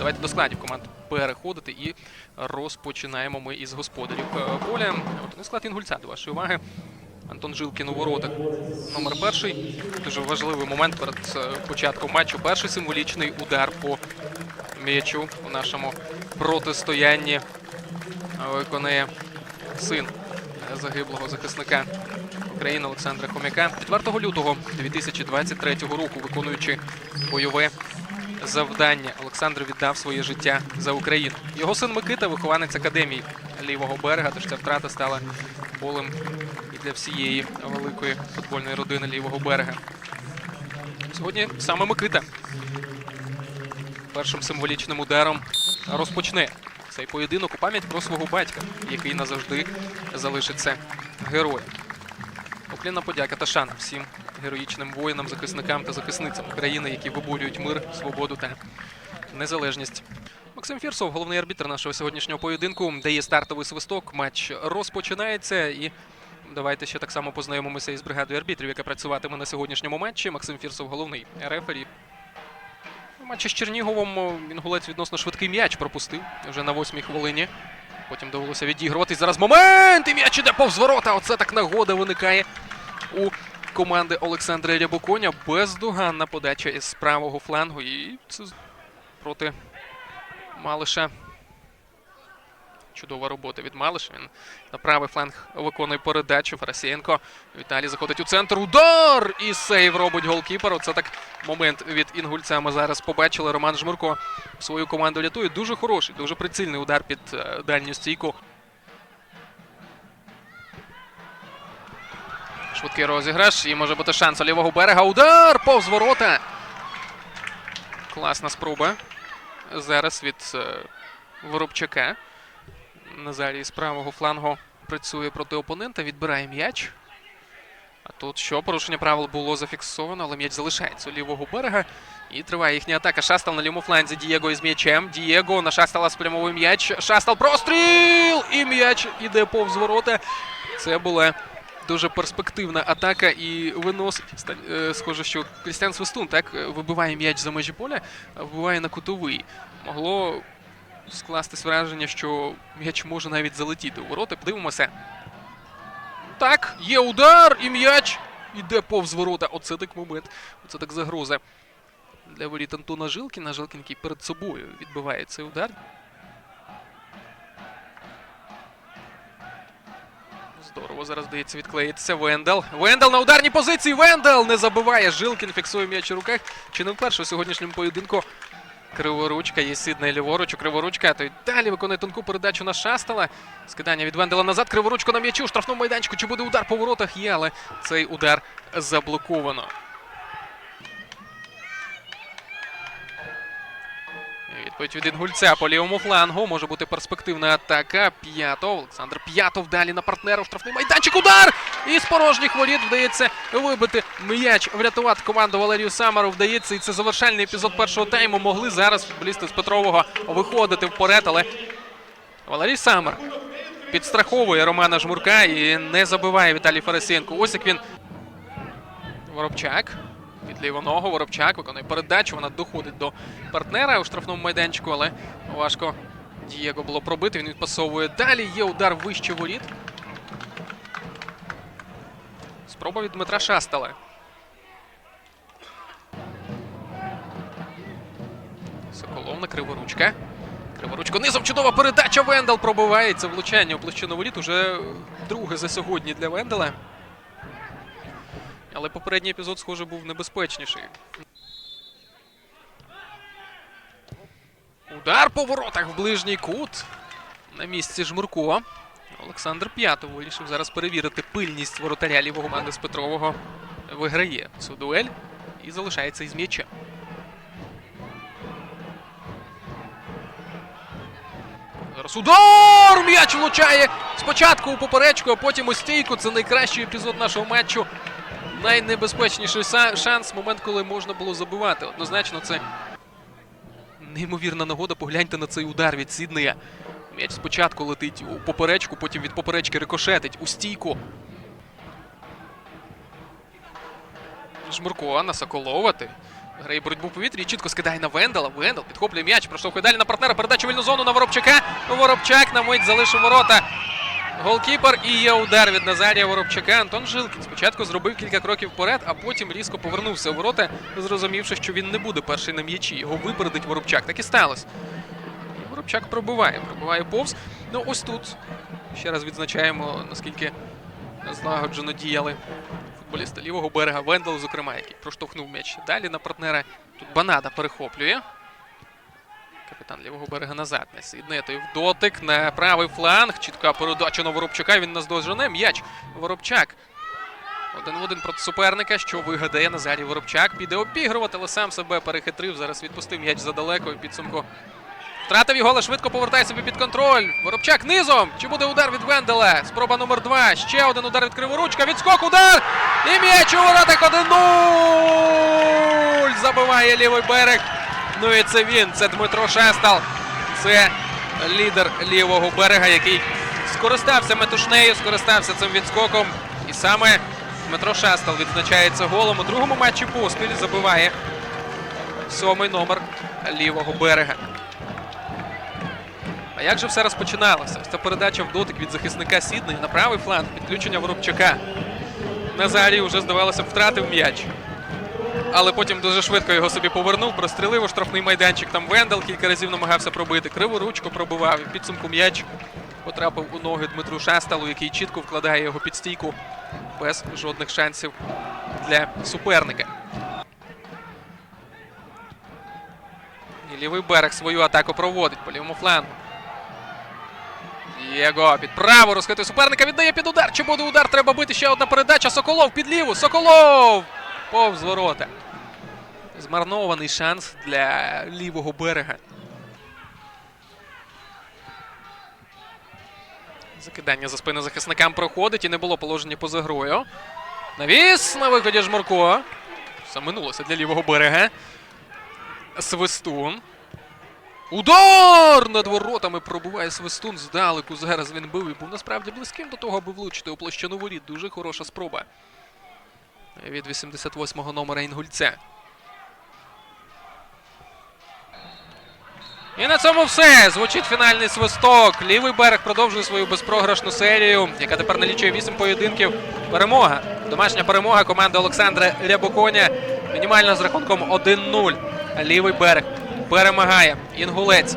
Давайте до складів команд переходити і розпочинаємо ми із господарів е, поля. От склад Інгульця до вашої уваги. Антон Жилкін у воротах. Номер перший. Дуже важливий момент перед е, початком матчу. Перший символічний удар по м'ячу у нашому протистоянні е, виконує син загиблого захисника України Олександра Хомяка. 4 лютого 2023 року, виконуючи бойове завдання, Олександр віддав своє життя за Україну. Його син Микита, вихованець академії лівого берега, тож ця втрата стала болем і для всієї великої футбольної родини лівого берега. Сьогодні саме Микита першим символічним ударом розпочне цей поєдинок у пам'ять про свого батька, який назавжди залишиться героєм. Оплінна подяка та шана всім героїчним воїнам, захисникам та захисницям України, які виборюють мир, свободу та незалежність. Максим Фірсов, головний арбітр нашого сьогоднішнього поєдинку, дає стартовий свисток. Матч розпочинається і. Давайте ще так само познайомимося із бригадою арбітрів, яка працюватиме на сьогоднішньому матчі. Максим Фірсов, головний рефері. У матчі з Черніговом інгулець відносно швидкий м'яч пропустив вже на восьмій хвилині. Потім довелося відігрувати. Зараз момент! І м'яч іде повз ворота. Оце так нагода виникає у команди Олександра Рябоконя. Бездоганна подача із правого флангу. І це проти Малиша. Чудова робота від Малиша. Він на правий фланг виконує передачу. Фарасієнко. Віталій заходить у центр. Удар! І сейв робить голкіпер. Оце так момент від інгульця. Ми зараз побачили. Роман Жмурко свою команду рятує. Дуже хороший, дуже прицільний удар під е, дальню стійку. Швидкий розіграш. І може бути шанс у лівого берега. Удар! Повз ворота. Класна спроба. Зараз від е, Воробчака. Назарій з правого флангу працює проти опонента, відбирає м'яч. А тут що? Порушення правил було зафіксовано, але м'яч залишається у лівого берега. І триває їхня атака. Шастал на лівому фланзі. Дієго із м'ячем. Дієго на Шастала спрямовує м'яч. Шастал простріл! І м'яч іде повз ворота. Це була дуже перспективна атака і виносить. Е, Схоже, що Крістіан Свистун так вибиває м'яч за межі поля, а вибиває на кутовий. Могло скластись враження, що м'яч може навіть залетіти у ворота. Подивимося. Так, є удар, і м'яч іде повз ворота. Оце так момент. Оце так загроза. Для воріт Антона Жилкіна. Жилкін, який перед собою відбиває цей удар. Здорово, зараз здається, відклеїтися. Вендел. Вендел на ударній позиції. Вендел не забиває. Жилкін фіксує м'яч у руках. Чи не вперше у сьогоднішньому поєдинку Криворучка є Сідней ліворуч. у Криворучка. Той далі виконує тонку передачу на Шастала. Скидання від Вендела назад. Криворучко на м'ячу. Штрафному майданчику. Чи буде удар по воротах? Є, але цей удар заблоковано. Відповідь від Інгульця по лівому флангу. Може бути перспективна атака. П'ятов. Олександр П'ятов далі на партнера. Штрафний майданчик. Удар! І з порожніх воріт вдається вибити м'яч, врятувати команду Валерію Самару. Вдається. І це завершальний епізод першого тайму. Могли зараз футболісти з Петрового виходити вперед, але Валерій Самар підстраховує Романа Жмурка і не забиває Віталій Фарасенко. Ось як він. Воробчак. Лівоного Воробчак виконує передачу. Вона доходить до партнера у штрафному майданчику, але важко Дієго було пробити. Він відпасовує далі. Є удар вище воріт. Спроба від Дмитра Шастала. Соколов на криворучка. Криворучко низом чудова передача. Вендел пробивається. Влучання у площину воріт. Уже друге за сьогодні для Вендела. Але попередній епізод, схоже, був небезпечніший. Удар по воротах в ближній кут. На місці Жмурко. Олександр П'ятов вирішив зараз перевірити пильність воротаря лівого команди з Петрового. Виграє цю дуель і залишається із м'ячем. Зараз удар! М'яч влучає спочатку у поперечку, а потім у стійку. Це найкращий епізод нашого матчу. Найнебезпечніший шанс, момент, коли можна було забивати. Однозначно, це неймовірна нагода. Погляньте на цей удар від Сіднея. М'яч спочатку летить у поперечку, потім від поперечки рикошетить у стійку. Жмурко на Соколова. Грає боротьбу в повітрі і чітко скидає на Вендела. Вендел підхоплює м'яч, проштовхує далі на партнера. Передача в вільну зону на Воробчака. Воробчак на мить залишив ворота. Голкіпер і є удар від Назарія Воробчака. Антон Жилкін спочатку зробив кілька кроків вперед, а потім різко повернувся у ворота, зрозумівши, що він не буде перший на м'ячі. Його випередить Воробчак. Так і сталося. І Воробчак пробиває, пробиває повз. Ну ось тут. Ще раз відзначаємо, наскільки злагоджено діяли футболіста лівого берега. Вендел, зокрема, який проштовхнув м'яч далі на партнера. Тут Банада перехоплює. Капітан лівого берега назад. Не Сіднетий в дотик на правий фланг. Чітка передача на Воробчака. Він наздожене. М'яч. Воробчак. Один в один проти суперника, що вигадає Назарій Воробчак. Піде обігрувати, але сам себе перехитрив. Зараз відпустив м'яч задалеко і підсумку. Втратив його, але швидко повертає собі під контроль. Воробчак низом. Чи буде удар від Вендела? Спроба номер два. Ще один удар від Криворучка. Відскок, удар! І м'яч у воротах 1-0! Забиває лівий берег. Ну і це він. Це Дмитро Шестал. Це лідер лівого берега, який скористався метушнею, скористався цим відскоком. І саме Дмитро Шестал відзначається голом. У другому матчі поспіль забиває сьомий номер лівого берега. А як же все розпочиналося? Ця передача в дотик від захисника Сіднею на правий фланг, підключення Воробчака. Назарій вже, здавалося, втратив м'яч. Але потім дуже швидко його собі повернув, прострілив у штрафний майданчик. Там Вендел кілька разів намагався пробити. Криву ручку пробивав. І підсумку м'яч потрапив у ноги Дмитру Шасталу, який чітко вкладає його під стійку без жодних шансів для суперника. І лівий берег свою атаку проводить по лівому флангу. Єго під право розхитує суперника, віддає під удар. Чи буде удар? Треба бити ще одна передача. Соколов під ліву. Соколов! Повз ворота. Змарнований шанс для лівого берега. Закидання за спину захисникам проходить і не було положення поза грою. Навіс на виході Жмурко. Минулося для лівого берега. Свистун. Удар над воротами пробуває Свистун здалеку. Зараз він бив і був насправді близьким до того, аби влучити у площину воріт. Дуже хороша спроба. Від 88-го номера Інгульця. І на цьому все. Звучить фінальний свисток. Лівий берег продовжує свою безпрограшну серію, яка тепер налічує 8 поєдинків. Перемога. Домашня перемога команди Олександра Рябоконя. Мінімально з рахунком 1-0. Лівий берег перемагає. Інгулець.